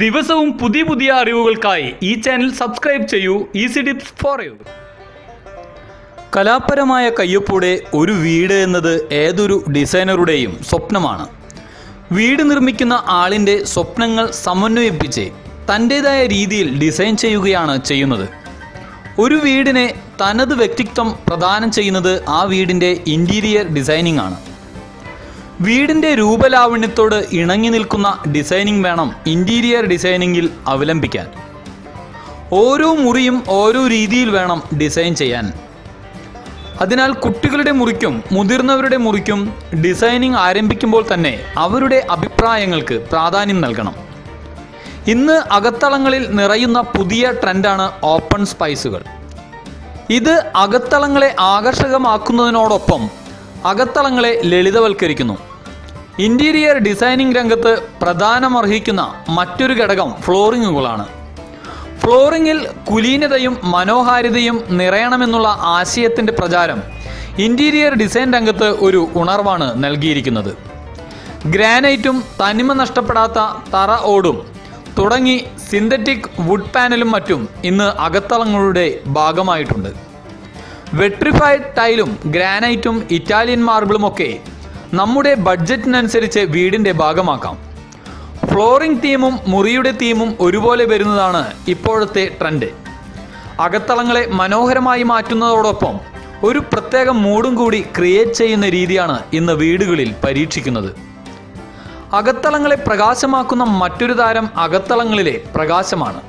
ദിവസവും പുതിയ പുതിയ അറിവുകൾക്കായി ഈ ചാനൽ സബ്സ്ക്രൈബ് ചെയ്യൂ. ഈസി ടിപ്സ് ഫോർ യു കലാപരമായ കയ്യൊപ്പൂടെ ഒരു വീട് എന്നത് ഏതൊരു ഡിസൈനറുടെയും സ്വപ്നമാണ്. വീട് നിർമ്മിക്കുന്ന ആളിന്റെ സ്വപ്നങ്ങൾ സമന്വയിപ്പിച്ച് തന്റേതായ രീതിയിൽ ഡിസൈൻ ചെയ്യുകയാണ് ചെയ്യുന്നത്. ഒരു വീടിനെ തനത് വ്യക്തിത്വം പ്രദാനം ചെയ്യുന്നത് ആ വീടിന്റെ ഇന്റീരിയർ ഡിസൈനിങ് ആണ്. വീടിന്റെ രൂപലാവണ്യത്തോട് ഇണങ്ങി നിൽക്കുന്ന ഡിസൈനിങ് വേണം ഇന്റീരിയർ ഡിസൈനിങ്ങിൽ അവലംബിക്കാൻ. ഓരോ മുറിയും ഓരോ രീതിയിൽ വേണം ഡിസൈൻ ചെയ്യാൻ. അതിനാൽ കുട്ടികളുടെ മുറിക്കും മുതിർന്നവരുടെ മുറിക്കും ഡിസൈനിങ് ആരംഭിക്കുമ്പോൾ തന്നെ അവരുടെ അഭിപ്രായങ്ങൾക്ക് പ്രാധാന്യം നൽകണം. ഇന്ന് അകത്തളങ്ങളിൽ നിറയുന്ന പുതിയ ട്രെൻഡാണ് ഓപ്പൺ സ്പൈസുകൾ. ഇത് അകത്തളങ്ങളെ ആകർഷകമാക്കുന്നതിനോടൊപ്പം അകത്തളങ്ങളെ ലളിതവൽക്കരിക്കുന്നു. ഇന്റീരിയർ ഡിസൈനിങ് രംഗത്ത് പ്രധാനമർഹിക്കുന്ന മറ്റൊരു ഘടകം ഫ്ലോറിങ്ങുകളാണ്. ഫ്ലോറിങ്ങിൽ കുലീനതയും മനോഹാരിതയും നിറയണമെന്നുള്ള ആശയത്തിന്റെ പ്രചാരം ഇന്റീരിയർ ഡിസൈൻ രംഗത്ത് ഒരു ഉണർവാണ് നൽകിയിരിക്കുന്നത്. ഗ്രാനൈറ്റും തനിമ നഷ്ടപ്പെടാത്ത തറ ഓടും തുടങ്ങി സിന്തറ്റിക് വുഡ് പാനലും മറ്റും ഇന്ന് അകത്തളങ്ങളുടെ ഭാഗമായിട്ടുണ്ട്. വെട്രിഫൈഡ് ടൈലും ഗ്രാനൈറ്റും ഇറ്റാലിയൻ മാർബിളുമൊക്കെ നമ്മുടെ ബഡ്ജറ്റിനനുസരിച്ച് വീടിന്റെ ഭാഗമാക്കാം. ഫ്ലോറിംഗ് തീമും മുറിയുടെ തീമും ഒരുപോലെ വരുന്നതാണ് ഇപ്പോഴത്തെ ട്രെൻഡ്. അകത്തളങ്ങളെ മനോഹരമായി മാറ്റുന്നതോടൊപ്പം ഒരു പ്രത്യേക മൂഡും കൂടി ക്രിയേറ്റ് ചെയ്യുന്ന രീതിയാണ് ഇന്ന് വീടുകളിൽ പരീക്ഷിക്കുന്നത്. അകത്തളങ്ങളെ പ്രകാശമാക്കുന്ന മറ്റൊരു താരം അകത്തളങ്ങളിലെ പ്രകാശമാണ്.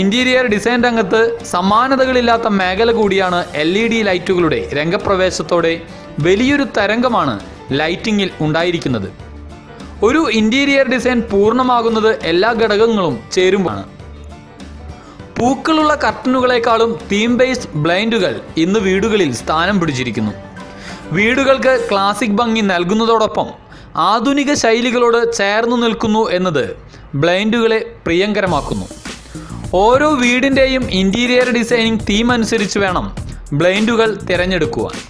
ഇന്റീരിയർ ഡിസൈൻ രംഗത്ത് സമാനതകളില്ലാത്ത മേഖല കൂടിയാണ് എൽ ഇ ഡി ലൈറ്റുകളുടെ രംഗപ്രവേശത്തോടെ വലിയൊരു തരംഗമാണ് ലൈറ്റിങ്ങിൽ ഉണ്ടായിരിക്കുന്നത്. ഒരു ഇന്റീരിയർ ഡിസൈൻ പൂർണമാകുന്നത് എല്ലാ ഘടകങ്ങളും ചേരുമ്പോഴാണ്. പൂക്കളുള്ള കർട്ടനുകളെക്കാളും തീം ബേസ്ഡ് ബ്ലൈൻഡുകൾ ഇന്ന് വീടുകളിൽ സ്ഥാനം പിടിച്ചിരിക്കുന്നു. വീടുകൾക്ക് ക്ലാസിക് ഭംഗി നൽകുന്നതോടൊപ്പം ആധുനിക ശൈലികളോട് ചേർന്നു നിൽക്കുന്നു എന്നത് ബ്ലൈൻഡുകളെ പ്രിയങ്കരമാക്കുന്നു. ഓരോ വീടിന്റെയും ഇന്റീരിയർ ഡിസൈനിങ് തീം അനുസരിച്ച് വേണം ബ്ലൈൻഡുകൾ തിരഞ്ഞെടുക്കുവാൻ.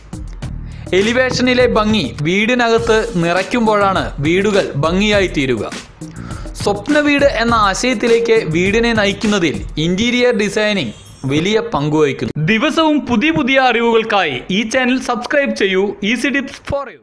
എലിവേഷനിലെ ഭംഗി വീടിനകത്ത് നിറയ്ക്കുമ്പോഴാണ് വീടുകൾ ഭംഗിയായി തീരുക സ്വപ്ന വീട് എന്ന ആശയത്തിലേക്ക് വീടിനെ നയിക്കുന്നതിൽ ഇന്റീരിയർ ഡിസൈനിങ് വലിയ പങ്കുവഹിക്കുന്നു ദിവസവും പുതിയ പുതിയ അറിവുകൾക്കായി ഈ ചാനൽ സബ്സ്ക്രൈബ് ചെയ്യൂ. Easy tips for you.